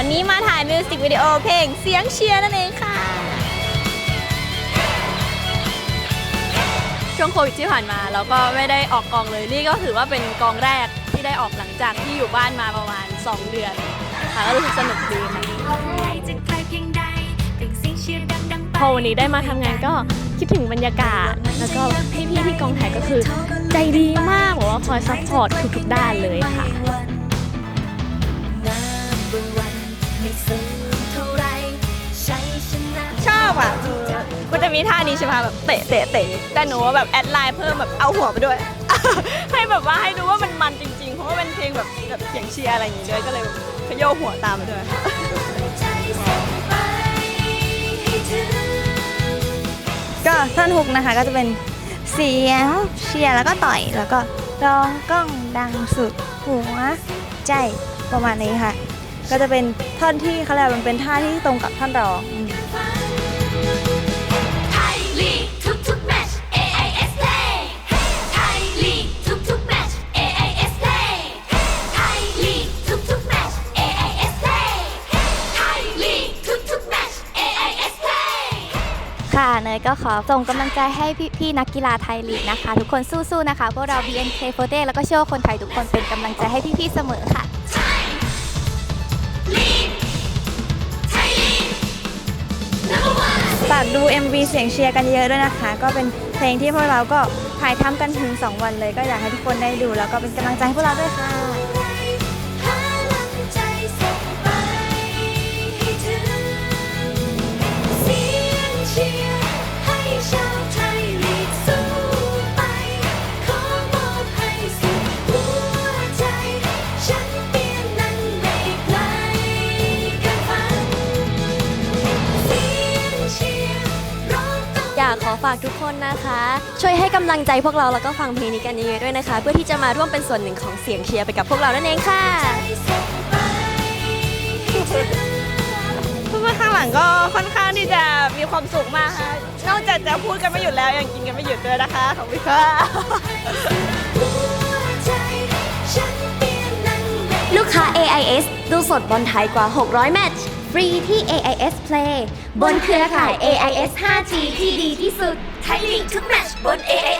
ันนี้มาถ่ายมิวสิกวิดีโอเพลงเสียงเชียร์นั่นเองค่ะ ช่วงโควิดที่ผ่านมาเราก็ไม่ได้ออกกองเลยนี่ก็ถือว่าเป็นกองแรกที่ได้ออกหลังจากที่อยู่บ้านมาประมาณ 2 เดือนค่ะก็รู้สึกสนุกดีค่ะจะไกลเพียงใดเปล่งเสียงเชียร์ดังๆไปพอวันนี้ได้มาทำงานก็คิดถึงบรรยากาศ แล้วก็พี่ๆที่กองถ่ายก็คือใจดีมากบอกว่าคอยซัพพอร์ตทุกๆด้านเลยค่ะ มีท่านี้ใช่ไหมแบบเตะเตะเตะแต่หนูว่าแบบแอดไลน์เพิ่มแบบเอาหัวไปด้วย ให้แบบว่าให้ดูว่ามันมันจริงๆ เพราะว่าเป็นเพลงแบบแบบเสียงเชียร์อะไรอย่างงี้ด้วยก็เลยขยโยหัวตามไปด้วยก็ท่อนฮุกนะคะก็จะเป็นเสียงเชียร์แล้วก็ต่อยแล้วก็ร้องก้องดังสุดหัวใจประมาณนี้ค่ะ ก็จะเป็นท่อนที่เขาเรียกว่ามันเป็นท่าที่ตรงกับท่อนร้อง ค่ะเนยก็ขอส่งกำลังใจให้พี่พี่นักกีฬาไทยลีกนะคะ ทุกคนสู้ๆนะคะ พวกเรา BNK48 แล้วก็เชื่อว่าคนไทยทุกคนเป็นกำลังใจให้พี่ๆเสมอค่ะ ฝากดู MV เสียงเชียร์กันเยอะด้วยนะคะ ก็เป็นเพลงที่พวกเราก็ถ่ายทำกันถึง 2 วันเลย ก็อยากให้ทุกคนได้ดู แล้วก็เป็นกำลังใจให้พวกเราด้วยค่ะ ขอฝากทุกคนนะคะ ช่วยให้กำลังใจพวกเราแล้วก็ฟังเพลงนี้กันเยอะๆด้วยนะคะ เพื่อที่จะมาร่วมเป็นส่วนหนึ่งของเสียงเชียร์ไปกับพวกเรานั่นเองค่ะเพื่อนๆข้างหลังก็ค่อนข้างที่จะมีความสุขมากค่ะนอกจากจะพูดกันไม่หยุดแล้วยังกินกันไม่หยุดด้วยนะคะขอบคุณค่ะลูกค้า AIS ดูสดบอลไทยกว่า 600 แมตช์ ฟรีที่ AIS Play บนเครือข่าย AIS 5G ที่ดีที่สุดไทยลีกทุกแมตช์บน AIS